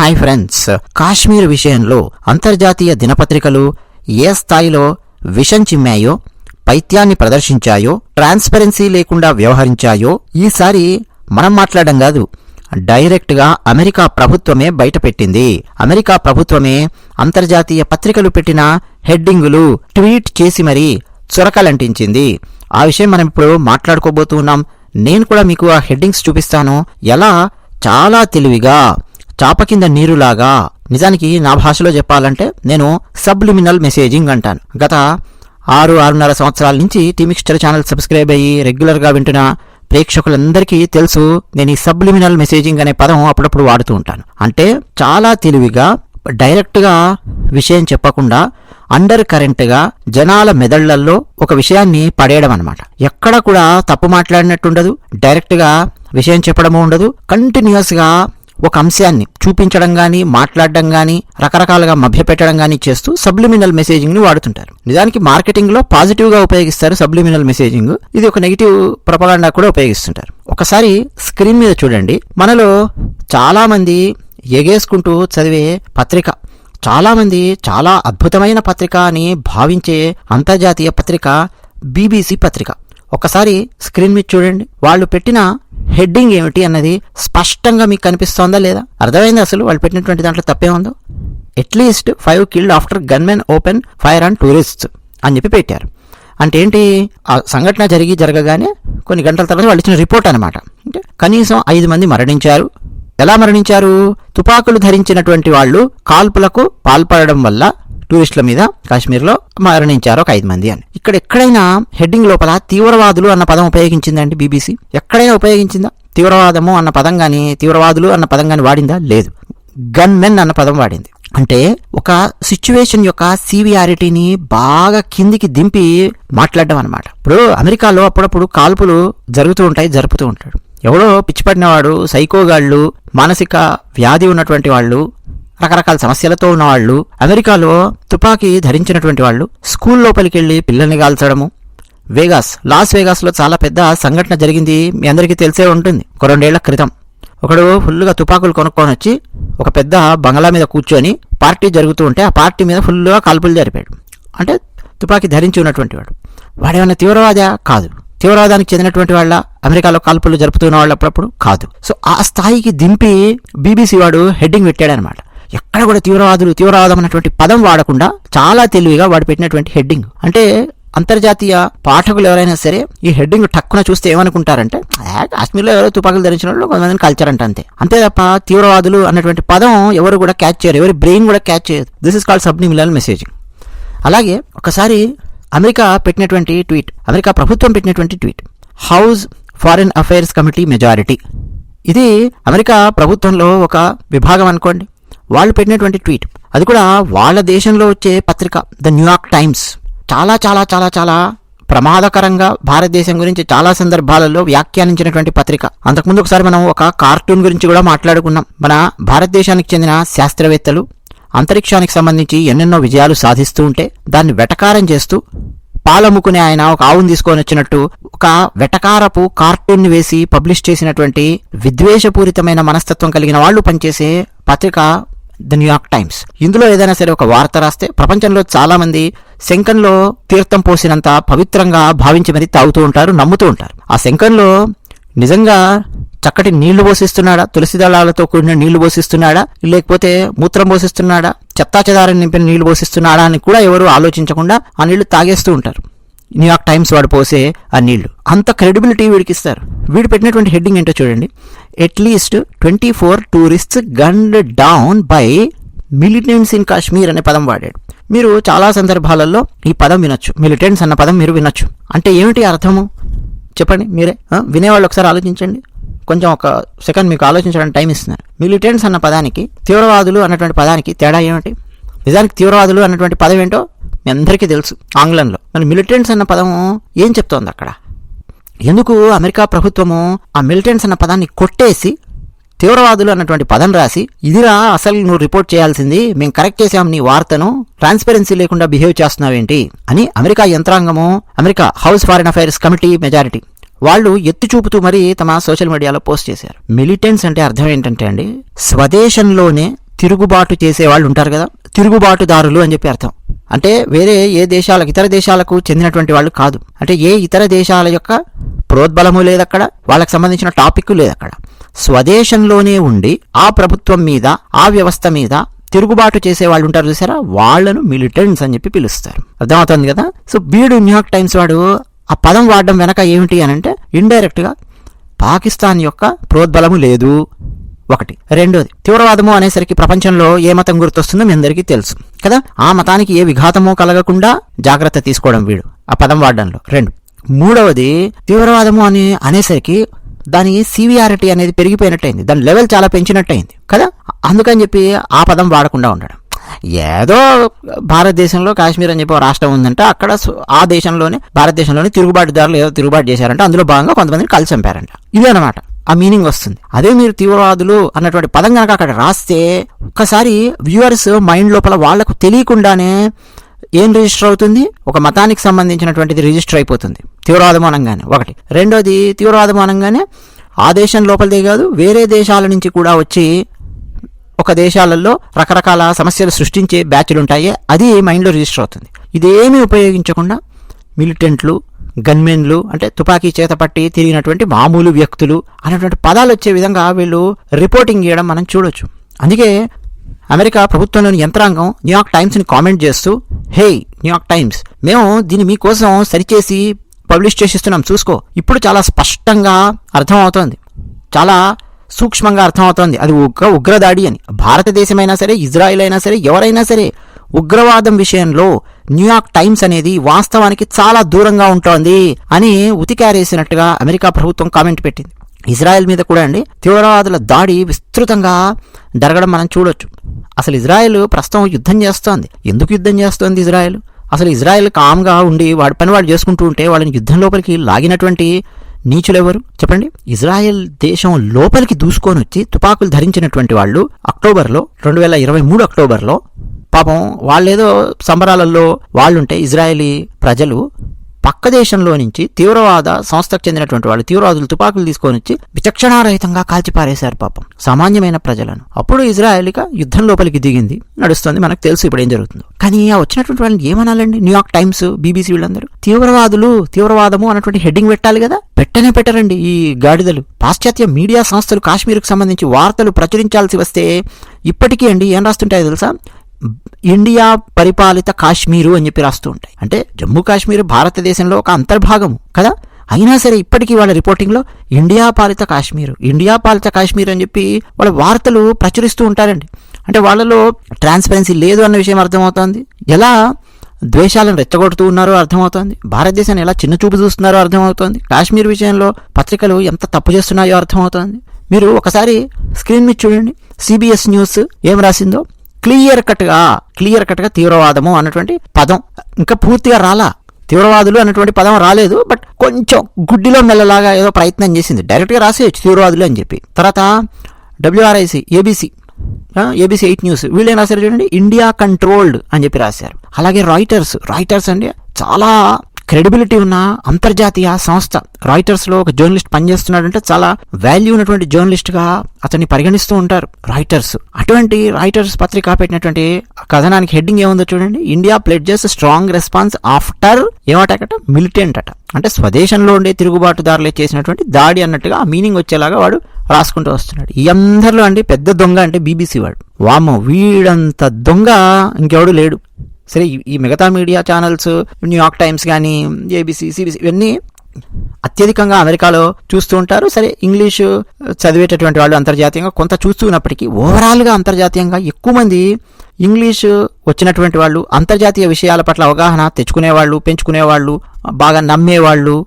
Hi friends. Kashmir విషయంలో అంతర్జాతీయ దినపత్రికలు ఏ స్థాయిలో విషం చిమ్మాయో పైత్యాన్ని ప్రదర్శించాయో ట్రాన్స్పరెన్సీ లేకుండా వ్యవహరించాయో ఈసారి మనం మాట్లాడడం కాదు డైరెక్ట్గా అమెరికా ప్రభుత్వమే బయటపెట్టింది. అమెరికా ప్రభుత్వమే అంతర్జాతీయ పత్రికలు పెట్టిన హెడ్డింగులు ట్వీట్ చేసి మరీ చురకలంటించింది. ఆ విషయం మనం ఇప్పుడు మాట్లాడుకోబోతున్నాం నేను కూడా మీకు ఆ హెడ్డింగ్స్ చూపిస్తాను. ఎలా? చాలా తెలివిగా. చాప కింద నీరులాగా నిజానికి నా భాషలో చెప్పాలంటే నేను సబ్లిమినల్ మెసేజింగ్ అంటాను. గత ఆరు ఆరున్నర సంవత్సరాల నుంచి టీమిక్స్టర్ ఛానల్ సబ్స్క్రైబ్ అయ్యి రెగ్యులర్గా వింటున్న ప్రేక్షకులందరికీ తెలుసు నేను ఈ సబ్లిమినల్ మెసేజింగ్ అనే పదం అప్పుడప్పుడు వాడుతూ ఉంటాను. అంటే చాలా తెలివిగా డైరెక్ట్గా విషయం చెప్పకుండా అండర్ కరెంట్గా జనాల మెదళ్ళలో ఒక విషయాన్ని పడేయడం అనమాట ఎక్కడ కూడా తప్పు మాట్లాడినట్టుండదు డైరెక్ట్గా విషయం చెప్పడము ఉండదు కంటిన్యూస్గా ఒక అంశాన్ని చూపించడం కానీ మాట్లాడడం కానీ రకరకాలుగా మభ్యపెట్టడం కానీ చేస్తూ సబ్లిమినల్ మెసేజింగ్ని వాడుతుంటారు. నిజానికి మార్కెటింగ్లో పాజిటివ్గా ఉపయోగిస్తారు సబ్లిమినల్ మెసేజింగ్ ఇది ఒక నెగిటివ్ ప్రపగాండా కూడా ఉపయోగిస్తుంటారు. ఒకసారి స్క్రీన్ మీద చూడండి. మనలో చాలామంది ఎగేసుకుంటూ చదివే పత్రిక చాలామంది చాలా అద్భుతమైన పత్రిక అని భావించే అంతర్జాతీయ పత్రిక బీబీసీ పత్రిక. ఒకసారి స్క్రీన్ మీద చూడండి. వాళ్ళు పెట్టిన హెడ్డింగ్ ఏమిటి అన్నది స్పష్టంగా మీకు కనిపిస్తోందా లేదా? అర్థమైంది అసలు వాళ్ళు పెట్టినటువంటి దాంట్లో తప్పే ఉందో? At least five killed after gunmen open fire and tourists అని చెప్పి పెట్టారు. అంటే ఏంటి? ఆ సంఘటన జరిగి జరగగానే కొన్ని గంటల తర్వాత వాళ్ళు ఇచ్చిన రిపోర్ట్ అనమాట అంటే కనీసం ఐదు మంది మరణించారు. ఎలా మరణించారు? తుపాకులు ధరించినటువంటి వాళ్ళు కాల్పులకు పాల్పడడం వల్ల టూరిస్టుల మీద కాశ్మీర్లో మరణించారు ఒక ఐదు మంది అని. ఇక్కడ ఎక్కడైనా హెడ్డింగ్ లోపల తీవ్రవాదులు అన్న పదం ఉపయోగించిందండి బీబీసీ? ఎక్కడైనా ఉపయోగించిందా? తీవ్రవాదము అన్న పదం కానీ తీవ్రవాదులు అన్న పదం కానీ వాడిందా? లేదు. గన్ మెన్ అన్న పదం వాడింది. అంటే ఒక సిచ్యువేషన్ యొక్క సివియారిటీని బాగా కిందికి దింపి మాట్లాడడం అనమాట ఇప్పుడు అమెరికాలో అప్పుడప్పుడు కాల్పులు జరుగుతూ ఉంటాయి జరుపుతూ ఉంటాడు. ఎవడో పిచ్చిపడినవాడు సైకోగాళ్ళు మానసిక వ్యాధి ఉన్నటువంటి వాళ్ళు రకరకాల సమస్యలతో ఉన్నవాళ్ళు అమెరికాలో తుపాకీ ధరించినటువంటి వాళ్ళు స్కూల్ లోపలికి వెళ్ళి పిల్లల్ని కాల్చడము. వేగాస్ లాస్ వేగాస్లో చాలా పెద్ద సంఘటన జరిగింది మీ అందరికీ తెలిసే ఉంటుంది. ఒక రెండేళ్ళ క్రితం. ఒకడు ఫుల్గా తుపాకులు కొనుక్కొని వచ్చి ఒక పెద్ద బంగ్లా మీద కూర్చొని పార్టీ జరుగుతూ ఉంటే ఆ పార్టీ మీద ఫుల్గా కాల్పులు జరిపాడు. అంటే తుపాకీ ధరించి ఉన్నటువంటి వాడు. వాడేమన్నా తీవ్రవాదా? కాదు. తీవ్రవాదానికి చెందినటువంటి వాళ్ళ అమెరికాలో కాల్పులు జరుపుతున్న వాళ్ళు అప్పుడప్పుడు కాదు. సో ఆ స్థాయికి దింపి బీబీసీ వాడు హెడ్డింగ్ పెట్టాడనమాట ఎక్కడ కూడా తీవ్రవాదులు తీవ్రవాదం అన్నటువంటి పదం వాడకుండా చాలా తెలివిగా వాడు పెట్టినటువంటి హెడ్డింగ్. అంటే అంతర్జాతీయ పాఠకులు ఎవరైనా సరే ఈ హెడ్డింగ్ టక్కున చూస్తే ఏమనుకుంటారంటే కాశ్మీర్లో ఎవరో తుపాకులు ధరించిన వాళ్ళు కొంతమందిని కాల్చారంట అంతే. అంతే తప్ప తీవ్రవాదులు అన్నటువంటి పదం ఎవరు కూడా క్యాచ్ చేయరు ఎవరి బ్రెయిన్ కూడా క్యాచ్ చేయదు. This is called subliminal messaging అలాగే ఒకసారి అమెరికా పెట్టినటువంటి ట్వీట్ అమెరికా ప్రభుత్వం పెట్టినటువంటి tweet house foreign affairs committee majority ఇది అమెరికా ప్రభుత్వంలో ఒక విభాగం అనుకోండి. వాళ్ళు పెట్టినటువంటి ట్వీట్. అది కూడా వాళ్ళ దేశంలో వచ్చే పత్రిక ద న్యూయార్క్ టైమ్స్ చాలా చాలా చాలా చాలా ప్రమాదకరంగా భారతదేశం గురించి చాలా సందర్భాలలో వ్యాఖ్యానించినటువంటి పత్రిక. అంతకుముందు ఒకసారి మనం ఒక కార్టూన్ గురించి కూడా మాట్లాడుకున్నాం. మన భారతదేశానికి చెందిన శాస్త్రవేత్తలు అంతరిక్షానికి సంబంధించి ఎన్నెన్నో విజయాలు సాధిస్తూ ఉంటే దాన్ని వెటకారం చేస్తూ పాలమ్ముకునే ఆయన ఒక ఆవును తీసుకొని వచ్చినట్టు ఒక వెటకారపు కార్టూన్ వేసి పబ్లిష్ చేసినటువంటి విద్వేషపూరితమైన మనస్తత్వం కలిగిన వాళ్ళు పనిచేసే పత్రిక ద న్యూయార్క్ టైమ్స్ ఇందులో ఏదైనా సరే ఒక వార్త రాస్తే ప్రపంచంలో చాలామంది శంఖంలో తీర్థం పోసినంత పవిత్రంగా భావించి మరి తాగుతూ ఉంటారు నమ్ముతూ ఉంటారు. ఆ శంఖంలో నిజంగా చక్కటి నీళ్ళు పోసిస్తున్నాడా? తులసి దళాలతో కూడిన నీళ్ళు పోసిస్తున్నాడా? లేకపోతే మూత్రం పోసిస్తున్నాడా? చెత్తాచెదారం నింపిన నీళ్ళు పోసిస్తున్నాడా అని కూడా ఎవరు ఆలోచించకుండా ఆ నీళ్ళు తాగేస్తూ ఉంటారు. న్యూయార్క్ టైమ్స్ వాడు పోసే ఆ నీళ్ళు. అంత క్రెడిబిలిటీ వీడికి ఇస్తారు. వీడు పెట్టినటువంటి హెడ్డింగ్ ఏంటో చూడండి. At least twenty four tourists gunned down by militants in Kashmir అనే పదం వాడాడు. మీరు చాలా సందర్భాలలో ఈ పదం వినొచ్చు. మిలిటెంట్స్ అన్న పదం మీరు వినొచ్చు. అంటే ఏమిటి అర్థము? చెప్పండి మీరే. వినేవాళ్ళు ఒకసారి ఆలోచించండి. కొంచెం ఒక సెకండ్ మీకు ఆలోచించడానికి టైం ఇస్తున్నారు. మిలిటెంట్స్ అన్న పదానికి తీవ్రవాదులు అన్నటువంటి పదానికి తేడా ఏమిటి? నిజానికి తీవ్రవాదులు అన్నటువంటి పదం ఏంటో మీ అందరికీ తెలుసు ఆంగ్లంలో. మరి మిలిటెంట్స్ అన్న పదం ఏం చెప్తోంది అక్కడ? ఎందుకు అమెరికా ప్రభుత్వము ఆ మిలిటెంట్స్ అన్న పదాన్ని కొట్టేసి తీవ్రవాదులు అన్నటువంటి పదం రాసి ఇదిరా అసలు నువ్వు రిపోర్ట్ చేయాల్సింది మేము కరెక్ట్ చేసాం నీ వార్తను ట్రాన్స్పరెన్సీ లేకుండా బిహేవ్ చేస్తున్నావేంటి? అని America యంత్రాంగము America house foreign affairs committee majority వాళ్ళు ఎత్తి చూపుతూ మరీ తమ సోషల్ మీడియాలో పోస్ట్ చేశారు. మిలిటెంట్స్ అంటే అర్థం ఏంటంటే అండి స్వదేశంలోనే తిరుగుబాటు చేసే వాళ్ళు ఉంటారు కదా తిరుగుబాటుదారులు అని చెప్పి అర్థం. అంటే వేరే ఏ దేశాలకు ఇతర దేశాలకు చెందినటువంటి వాళ్ళు కాదు. అంటే ఏ ఇతర దేశాల యొక్క ప్రోద్బలము లేదు అక్కడ వాళ్ళకి సంబంధించిన టాపిక్ లేదు అక్కడ స్వదేశంలోనే ఉండి ఆ ప్రభుత్వం మీద ఆ వ్యవస్థ మీద తిరుగుబాటు చేసే వాళ్ళు ఉంటారు చూసారా? వాళ్ళను మిలిటెంట్స్ అని చెప్పి పిలుస్తారు. అర్థమవుతుంది కదా? సో బీడు న్యూయార్క్ టైమ్స్ వాడు ఆ పదం వాడడం వెనక ఏమిటి అని అంటే ఇండైరెక్ట్గా పాకిస్తాన్ యొక్క ప్రోద్బలము లేదు. ఒకటి. రెండోది తీవ్రవాదము అనేసరికి ప్రపంచంలో ఏ మతం గుర్తొస్తుందో మీ అందరికీ తెలుసు. కదా? ఆ మతానికి ఏ విఘాతమో కలగకుండా జాగ్రత్త తీసుకోవడం వీడు. ఆ పదం వాడడంలో. రెండు. మూడవది తీవ్రవాదము అని అనేసరికి దాని సివియారిటీ అనేది పెరిగిపోయినట్టయింది. దాని లెవెల్ చాలా పెంచినట్టయింది. కదా? అందుకని చెప్పి ఆ పదం వాడకుండా ఉండడం. ఏదో భారతదేశంలో కాశ్మీర్ అని చెప్పి రాష్ట్రం ఉందంటే అక్కడ ఆ దేశంలోనే భారతదేశంలోనే తిరుగుబాటుదారులు ఏదో తిరుగుబాటు చేశారంటే అందులో భాగంగా కొంతమందిని కలిసి చంపారంట. ఇదే అనమాట ఆ మీనింగ్ వస్తుంది. అదే మీరు తీవ్రవాదులు అన్నటువంటి పదం కనుక అక్కడ రాస్తే ఒక్కసారి వ్యూవర్స్ మైండ్ లోపల వాళ్ళకు తెలియకుండానే ఏం రిజిస్టర్ అవుతుంది? ఒక మతానికి సంబంధించినటువంటిది రిజిస్టర్ అయిపోతుంది. తీవ్రవాదం అనగానే. ఒకటి. రెండోది తీవ్రవాదం అనగానే ఆ దేశం లోపలిదే కాదు వేరే దేశాల నుంచి కూడా వచ్చి ఒక దేశాలలో రకరకాల సమస్యలు సృష్టించే బ్యాచ్లు ఉంటాయి. అది మైండ్లో రిజిస్టర్ అవుతుంది. ఇదేమీ ఉపయోగించకుండా మిలిటెంట్లు గన్మెన్లు అంటే తుపాకీ చేతపట్టి తిరిగినటువంటి మామూలు వ్యక్తులు అనేటువంటి పదాలు వచ్చే విధంగా వీళ్ళు రిపోర్టింగ్ చేయడం మనం చూడొచ్చు. అందుకే అమెరికా ప్రభుత్వంలోని యంత్రాంగం న్యూయార్క్ టైమ్స్ని కామెంట్ చేస్తూ హే న్యూయార్క్ టైమ్స్ మేము దీన్ని మీకోసం సరిచేసి పబ్లిష్ చేసిస్తున్నాం. చూసుకో ఇప్పుడు చాలా స్పష్టంగా అర్థమవుతోంది. చాలా సూక్ష్మంగా అర్థమవుతోంది. అది ఉగ్ర ఉగ్రదాడి అని. భారతదేశమైనా సరే ఇజ్రాయిల్ అయినా సరే ఎవరైనా సరే ఉగ్రవాదం విషయంలో న్యూయార్క్ టైమ్స్ అనేది వాస్తవానికి చాలా దూరంగా ఉంటోంది అని ఉతికారేసినట్టుగా అమెరికా ప్రభుత్వం కామెంట్ పెట్టింది. ఇజ్రాయెల్ మీద కూడా అండి తీవ్రవాదుల దాడి విస్తృతంగా జరగడం మనం చూడొచ్చు. అసలు ఇజ్రాయెల్ ప్రస్తుతం యుద్ధం చేస్తోంది. ఎందుకు యుద్ధం చేస్తోంది ఇజ్రాయెల్? అసలు ఇజ్రాయెల్ కామ్గా ఉండి వాడి పని వాడు చేసుకుంటూ ఉంటే వాళ్ళని యుద్ధం లోపలికి లాగినటువంటి నీచులెవరు? చెప్పండి. ఇజ్రాయెల్ దేశం లోపలికి దూసుకొని వచ్చి తుపాకులు ధరించినటువంటి వాళ్ళు అక్టోబర్లో రెండు వేల ఇరవై మూడు అక్టోబర్లో పాపం వాళ్ళేదో సంబరాలలో వాళ్ళుంటే ఇజ్రాయేలీ ప్రజలు పక్క దేశంలో నుంచి తీవ్రవాద సంస్థకు చెందినటువంటి వాళ్ళు తీవ్రవాదులు తుపాకులు తీసుకొని వచ్చి విచక్షణారహితంగా కాల్చిపారేశారు పాపం సామాన్యమైన ప్రజలను. అప్పుడు ఇజ్రాయెలిక యుద్ధం లోపలికి దిగింది. నడుస్తుంది. మనకు తెలుసు ఇప్పుడు ఏం జరుగుతుందో. కానీ ఆ వచ్చినటువంటి వాళ్ళని ఏమనాలండి? న్యూయార్క్ టైమ్స్ బీబీసీ వీళ్ళందరూ? తీవ్రవాదులు తీవ్రవాదము అన్నటువంటి హెడ్డింగ్ పెట్టాలి కదా? పెట్టనే పెట్టరండి ఈ గాడిదలు. పాశ్చాత్య మీడియా సంస్థలు కాశ్మీర్కు సంబంధించి వార్తలు ప్రచురించాల్సి వస్తే ఇప్పటికీ అండి ఏం రాస్తుంటాయో తెలుసా? ఇండియా పరిపాలిత కాశ్మీరు అని చెప్పి రాస్తూ ఉంటాయి. అంటే జమ్మూ కాశ్మీర్ భారతదేశంలో ఒక అంతర్భాగము కదా? అయినా సరే ఇప్పటికీ వాళ్ళ రిపోర్టింగ్లో ఇండియా పాలిత కాశ్మీర్ ఇండియా పాలిత కాశ్మీర్ అని చెప్పి వాళ్ళ వార్తలు ప్రచురిస్తూ ఉంటారండి. అంటే వాళ్ళలో ట్రాన్స్పరెన్సీ లేదు అన్న విషయం అర్థమవుతోంది. ఎలా ద్వేషాలను రెచ్చగొడుతూ ఉన్నారో అర్థమవుతోంది. భారతదేశాన్ని ఎలా చిన్న చూపు చూస్తున్నారో అర్థమవుతోంది. కాశ్మీర్ విషయంలో పత్రికలు ఎంత తప్పు చేస్తున్నాయో అర్థమవుతోంది. మీరు ఒకసారి స్క్రీన్ మీద చూడండి. సిబిఎస్ న్యూస్ ఏం రాసిందో? క్లియర్ కట్గా క్లియర్ కట్గా తీవ్రవాదము అన్నటువంటి పదం. ఇంకా పూర్తిగా రాలా. తీవ్రవాదులు అన్నటువంటి పదం రాలేదు బట్ కొంచెం గుడ్డిలో మెల్లలాగా ఏదో ప్రయత్నం చేసింది. డైరెక్ట్గా రాసేయచ్చు తీవ్రవాదులు అని చెప్పి. తర్వాత WRIC ABC ABC eight news వీళ్ళు ఏం రాశారు చూడండి? ఇండియా కంట్రోల్డ్ అని చెప్పి రాశారు. అలాగే రాయిటర్స్ రాయిటర్స్ అంటే చాలా క్రెడిబిలిటీ ఉన్న అంతర్జాతీయ సంస్థ. రాయిటర్స్లో ఒక జర్నలిస్ట్ పనిచేస్తున్నాడంటే చాలా వాల్యూ ఉన్నటువంటి జర్నలిస్ట్గా అతన్ని పరిగణిస్తూ ఉంటారు రాయిటర్స్. అటువంటి రాయిటర్స్ పత్రిక పెట్టినటువంటి కథనానికి హెడ్డింగ్ ఏముందో చూడండి. India pledges strong response after ఏమటట militant అట. అంటే స్వదేశంలో ఉండే తిరుగుబాటుదారులే చేసినటువంటి దాడి అన్నట్టుగా ఆ మీనింగ్ వచ్చేలాగా వాడు రాసుకుంటూ వస్తున్నాడు. ఈ అందరిలో అండి పెద్ద దొంగ అంటే బీబీసీ వాడు. వామో వీడంత దొంగ ఇంకెవడు లేడు. సరే ఈ- మిగతా media channels New York Times కానీ ఏబీసీ సిబిసి ఇవన్నీ అత్యధికంగా అమెరికాలో చూస్తూ ఉంటారు. సరే ఇంగ్లీషు చదివేటటువంటి వాళ్ళు అంతర్జాతీయంగా కొంత చూస్తూ ఉన్నప్పటికీ ఓవరాల్గా అంతర్జాతీయంగా ఎక్కువ మంది ఇంగ్లీషు వచ్చినటువంటి వాళ్ళు అంతర్జాతీయ విషయాల పట్ల అవగాహన తెచ్చుకునేవాళ్ళు పెంచుకునేవాళ్ళు బాగా నమ్మేవాళ్ళు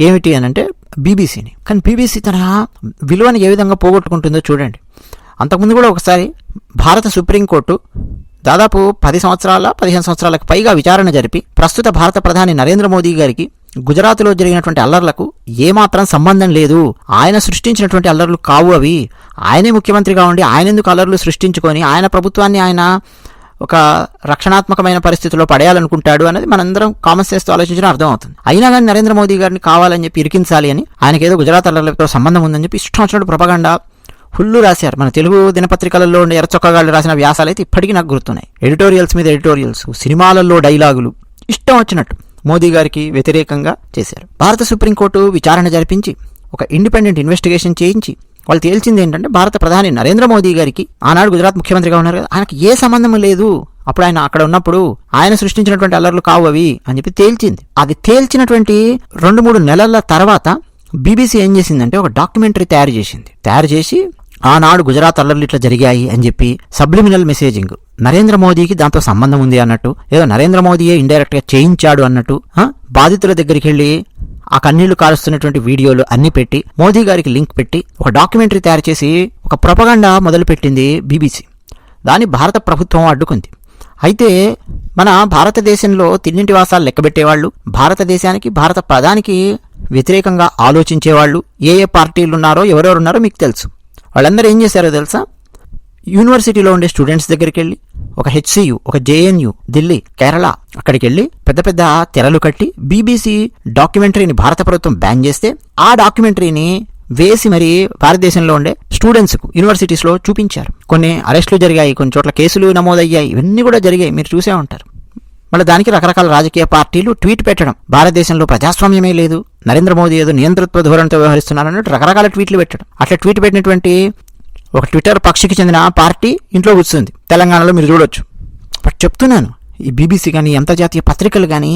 ఏమిటి అని అంటే బీబీసీని. కానీ బీబీసీ తన విలువను ఏ విధంగా పోగొట్టుకుంటుందో చూడండి. అంతకుముందు కూడా ఒకసారి భారత సుప్రీంకోర్టు దాదాపు పది సంవత్సరాల పదిహేను సంవత్సరాలకు పైగా విచారణ జరిపి ప్రస్తుత భారత ప్రధాని నరేంద్ర మోదీ గారికి గుజరాత్లో జరిగినటువంటి అల్లర్లకు ఏమాత్రం సంబంధం లేదు. ఆయన సృష్టించినటువంటి అల్లర్లు కావు అవి. ఆయనే ముఖ్యమంత్రిగా ఉండి ఆయన ఎందుకు అల్లర్లు సృష్టించుకొని ఆయన ప్రభుత్వాన్ని ఆయన ఒక రక్షణాత్మకమైన పరిస్థితిలో పడేయాలనుకుంటాడు అనేది మనందరం కామన్ సెన్స్తో ఆలోచించడం అర్థమవుతుంది. అయినా కానీ నరేంద్ర మోదీ గారిని కావాలని చెప్పి ఇరికించాలి అని ఆయనకేదో ఏదో గుజరాత్ అల్లర్లతో సంబంధం ఉందని చెప్పి ఇష్టం వచ్చినట్టు ప్రపగండా ఫుల్ రాశారు. మన తెలుగు దినపత్రికలలో ఉండే ఎర్రచొక్కగాళ్ళు రాసిన వ్యాసాలు అయితే ఇప్పటికీ నాకు గుర్తున్నాయి. ఎడిటోరియల్స్ మీద ఎడిటోరియల్స్ సినిమాలలో డైలాగులు ఇష్టం వచ్చినట్టు మోదీ గారికి వ్యతిరేకంగా చేశారు. భారత సుప్రీంకోర్టు విచారణ జరిపించి ఒక ఇండిపెండెంట్ ఇన్వెస్టిగేషన్ చేయించి వాళ్ళు తేల్చింది ఏంటంటే భారత ప్రధాని నరేంద్ర మోదీ గారికి ఆనాడు గుజరాత్ ముఖ్యమంత్రిగా ఉన్నారు కదా ఆయనకు ఏ సంబంధం లేదు. అప్పుడు ఆయన అక్కడ ఉన్నప్పుడు ఆయన సృష్టించినటువంటి అల్లర్లు కావు అవి అని చెప్పి తేల్చింది. అది తేల్చినటువంటి రెండు మూడు నెలల తర్వాత బీబీసీ ఏం చేసిందంటే ఒక డాక్యుమెంటరీ తయారు చేసింది. తయారు చేసి ఆనాడు గుజరాత్ అల్లర్లు ఇట్లా జరిగాయి అని చెప్పి సబ్లిమినల్ మెసేజింగ్. నరేంద్ర మోదీకి దాంతో సంబంధం ఉంది అన్నట్టు ఏదో నరేంద్ర మోదీయే ఇండైరెక్ట్గా చేయించాడు అన్నట్టు బాధితుల దగ్గరికి వెళ్ళి ఆ కన్నీళ్ళు కారుస్తున్నటువంటి వీడియోలు అన్ని పెట్టి మోదీ గారికి లింక్ పెట్టి ఒక డాక్యుమెంటరీ తయారు చేసి ఒక ప్రొపగండా మొదలుపెట్టింది బీబీసీ. దాన్ని భారత ప్రభుత్వం అడ్డుకుంది. అయితే మన భారతదేశంలో తిన్నింటి వాసాలు లెక్కబెట్టేవాళ్ళు భారతదేశానికి భారత ప్రధానికి వ్యతిరేకంగా ఆలోచించేవాళ్ళు ఏ ఏ పార్టీలు ఉన్నారో ఎవరెవరున్నారో మీకు తెలుసు. వాళ్ళందరూ ఏం చేశారో తెలుసా? యూనివర్సిటీలో ఉండే స్టూడెంట్స్ దగ్గరికి వెళ్ళి ఒక హెచ్సియు ఒక జేఎన్యు ఢిల్లీ కేరళ అక్కడికి వెళ్ళి పెద్ద పెద్ద తెరలు కట్టి బీబీసీ డాక్యుమెంటరీని భారత ప్రభుత్వం బ్యాన్ చేస్తే ఆ డాక్యుమెంటరీని వేసి మరి భారతదేశంలో ఉండే స్టూడెంట్స్కు యూనివర్సిటీస్లో చూపించారు. కొన్ని అరెస్టులు జరిగాయి కొన్ని చోట్ల కేసులు నమోదయ్యాయి ఇవన్నీ కూడా జరిగాయి మీరు చూసే ఉంటారు. మళ్ళీ దానికి రకరకాల రాజకీయ పార్టీలు ట్వీట్ పెట్టడం భారతదేశంలో ప్రజాస్వామ్యమే లేదు. నరేంద్ర మోదీ ఏదో నియంతృత్వ ధోరణితో వ్యవహరిస్తున్నారన్నట్టు రకరకాల ట్వీట్లు పెట్టడం. అట్లా ట్వీట్ పెట్టినటువంటి ఒక ట్విట్టర్ పక్షికి చెందిన పార్టీ ఇంట్లో కూర్చుంది. తెలంగాణలో మీరు చూడొచ్చు. బట్ చెప్తున్నాను ఈ బీబీసీ కానీ అంతర్జాతీయ పత్రికలు కానీ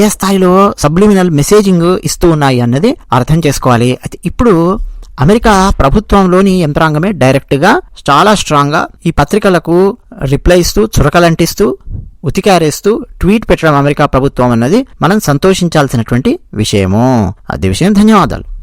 ఏ స్థాయిలో సబ్లిమినల్ మెసేజింగ్ ఇస్తూ ఉన్నాయి అన్నది అర్థం చేసుకోవాలి. అయితే ఇప్పుడు అమెరికా ప్రభుత్వంలోని యంత్రాంగమే డైరెక్ట్గా చాలా స్ట్రాంగ్గా ఈ పత్రికలకు రిప్లై ఇస్తూ చురకలంటిస్తూ ఉతికారేస్తూ ట్వీట్ పెట్టడం అమెరికా ప్రభుత్వం అన్నది మనం సంతోషించాల్సినటువంటి విషయము. అదే విషయం. ధన్యవాదాలు.